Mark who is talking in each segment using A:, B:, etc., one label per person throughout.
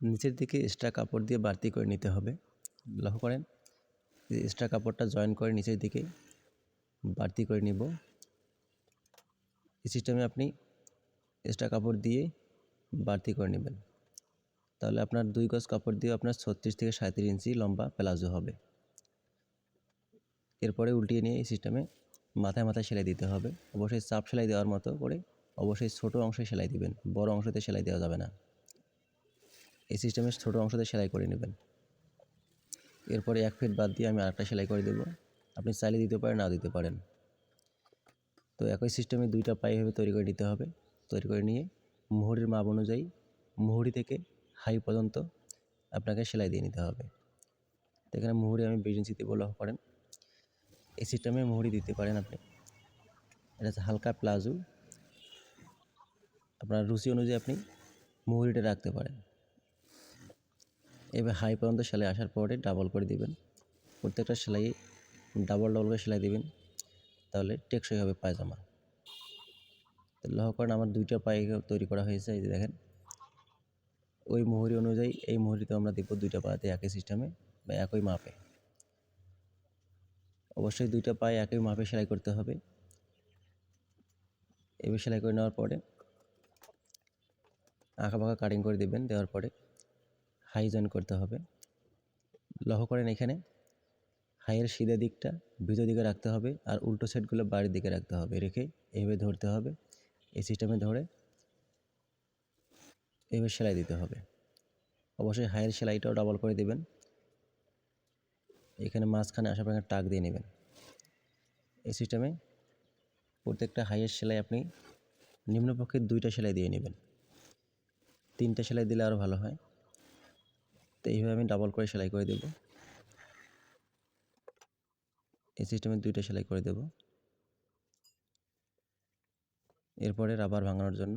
A: নিচের দিকে এক্সট্রা কাপড় দিয়ে বাড়তি করে নিতে হবে। লক্ষ্য করেন যে এক্সট্রা কাপড়টা জয়েন করে নিচের দিকে বাড়তি করে নিব। এই সিস্টেমে আপনি এক্সট্রা কাপড় দিয়ে বাড়তি করে নেবেন। তাহলে আপনার দুই গজ কাপড় দিয়ে আপনার ছত্রিশ থেকে সাঁত্রিশ ইঞ্চি লম্বা প্লাজো হবে। এরপরে উল্টিয়ে নিয়ে এই সিস্টেমে মাথায় মাথায় সেলাই দিতে হবে। অবশ্যই চাপ সেলাই দেওয়ার মতো করে অবশ্যই ছোটো অংশে সেলাই দিবেন, বড় অংশতে সেলাই দেওয়া যাবে না। এই সিস্টেমে ছোটো অংশতে সেলাই করে নেবেন। এরপরে এক ফিট বাদ দিয়ে আমি আরেকটা সেলাই করে দেবো। আপনি চাইলে দিতে পারেন না দিতে পারেন। তো একই সিস্টেমে দুইটা পায়ে এভাবে তৈরি করে নিতে হবে। তৈরি করে নিয়ে মুহুরির মাপ অনুযায়ী মুহুরি থেকে হাই পর্যন্ত আপনাকে সেলাই দিয়ে নিতে হবে। তো এখানে মুহুরি আমি বিশ ইঞ্চিতে বলা করেন। এই সিস্টেমে মুহুরি দিতে পারেন আপনি। এটা হচ্ছে হালকা প্লাজো। আপনার রুচি অনুযায়ী আপনি মুহুরিটা রাখতে পারেন। এবার হাই পর্যন্ত সেলাই আসার পরে ডাবল করে দিবেন। প্রত্যেকটা সেলাই ডাবল ডাবল করে সেলাই দিবেন, তাহলে টেকসই হবে পায়জামা। তো লক্ষ্য করেন আমার দুইটা পায়ে তৈরি করা হয়েছে, এই যে দেখেন। ওই মুহুরি অনুযায়ী এই মুহুরিতে আমরা দেবো দুইটা পাতে একই সিস্টেমে বা একই মাপে। অবশ্যই দুইটা পায়ে একই মাপে সেলাই করতে হবে। এবার সেলাই করে নেওয়ার পরে আঁকা বাঁকা কাটিং করে দেবেন, দেওয়ার পরে। হাই জয়েন করতে হবে। লক্ষ্য করেন এখানে হাইয়ের সিধা দিকটা ভিতর দিকে রাখতে হবে আর উল্টো সাইডগুলো বাড়ির দিকে রাখতে হবে। রেখে এইভাবে ধরতে হবে। এই সিস্টেমে ধরে এইভাবে সেলাই দিতে হবে। অবশ্যই হাইয়ের সেলাইটাও ডাবল করে দেবেন। এখানে মাঝখানে আসার পর টাক দিয়ে নেবেন। এই সিস্টেমে প্রত্যেকটা হাইয়ের সেলাই আপনি নিম্নপক্ষে দুইটা সেলাই দিয়ে নেবেন। তিনটা সেলাই দিলে আরও ভালো হয়। তো এইভাবে আমি ডাবল করে সেলাই করে দেব। এই সিস্টেমে দুইটা সেলাই করে দেব। এরপরে রাবার ভাঙানোর জন্য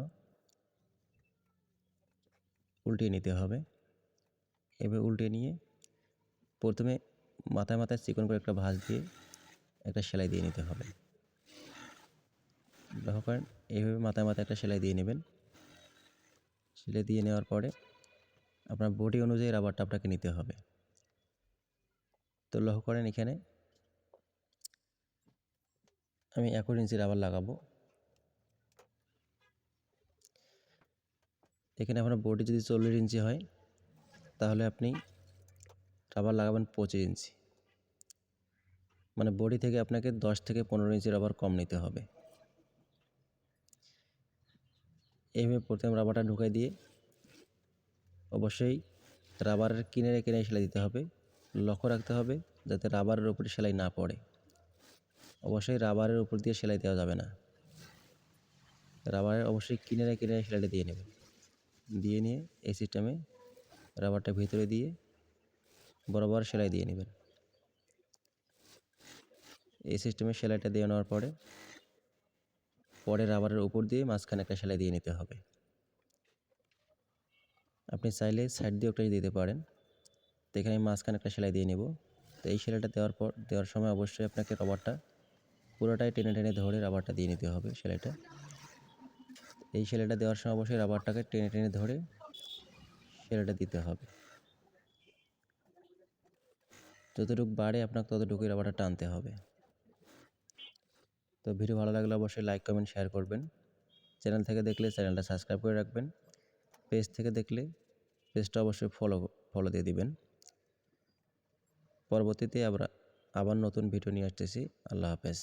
A: উল্টিয়ে নিতে হবে। এবার উল্টিয়ে নিয়ে প্রথমে মাথায় মাথায় চিকন করে একটা ভাঁজ দিয়ে একটা সেলাই দিয়ে নিতে হবে। লক্ষ্য করেন, এইভাবে মাথায় মাথায় একটা সেলাই দিয়ে নেবেন। সেলাই দিয়ে নেওয়ার পরে আপনার বডি অনুযায়ী রাবারটা আপনাকে নিতে হবে। তো লক্ষ্য করেন এখানে আমি একুশ ইঞ্চি রাবার লাগাবো। এখানে আপনার বডি যদি চল্লিশ ইঞ্চি হয়, তাহলে আপনি রাবার লাগাবেন পঁচিশ ইঞ্চি। মানে বডি থেকে আপনাকে দশ থেকে পনেরো ইঞ্চি রাবার কম নিতে হবে। এইভাবে প্রথমে রাবারটা ঢুকাই দিয়ে অবশ্যই রাবারের কিনারে কিনারে সেলাই দিতে হবে। লক্ষ্য রাখতে হবে যাতে রাবারের উপরে সেলাই না পড়ে। অবশ্যই রাবারের উপর দিয়ে সেলাই দেওয়া যাবে না। রাবারের অবশ্যই কিনারে কিনারে সেলাইটা দিয়ে নেবে। দিয়ে নিয়ে এই সিস্টেমে রাবারটা ভিতরে দিয়ে বরাবর সেলাই দিয়ে নেবেন। এই সিস্টেমে সেলাইটা দিয়ে নেওয়ার পরে পরে রাবারের উপর দিয়ে মাঝখানে একটা সেলাই দিয়ে নিতে হবে। আপনি চাইলে সাইড দিয়ে একটা দিতে পারেন। তো এখানে আমি মাঝখানে একটা সেলাই দিয়ে নেব। তো এই সেলাইটা দেওয়ার পর, দেওয়ার সময় অবশ্যই আপনাকে রাবারটা পুরোটাই টেনে টেনে ধরে রাবারটা দিয়ে নিতে হবে সেলাইটা। এই সেলাইটা দেওয়ার সময় অবশ্যই রাবারটাকে টেনে টেনে ধরে সেলাইটা দিতে হবে। যতটুকু বাড়ে আপনাকে ততটুকুই রাবারটা টানতে হবে। তো ভিডিও ভালো লাগলে অবশ্যই লাইক কমেন্ট শেয়ার করবেন। চ্যানেল থেকে দেখলে চ্যানেলটা সাবস্ক্রাইব করে রাখবেন। পেজ থেকে দেখলে পেজটা অবশ্যই ফলো ফলো দিয়ে দিবেন। পরবর্তীতে আমরা আবার নতুন ভিডিও নিয়ে আসতেছি। আল্লাহ হাফেজ।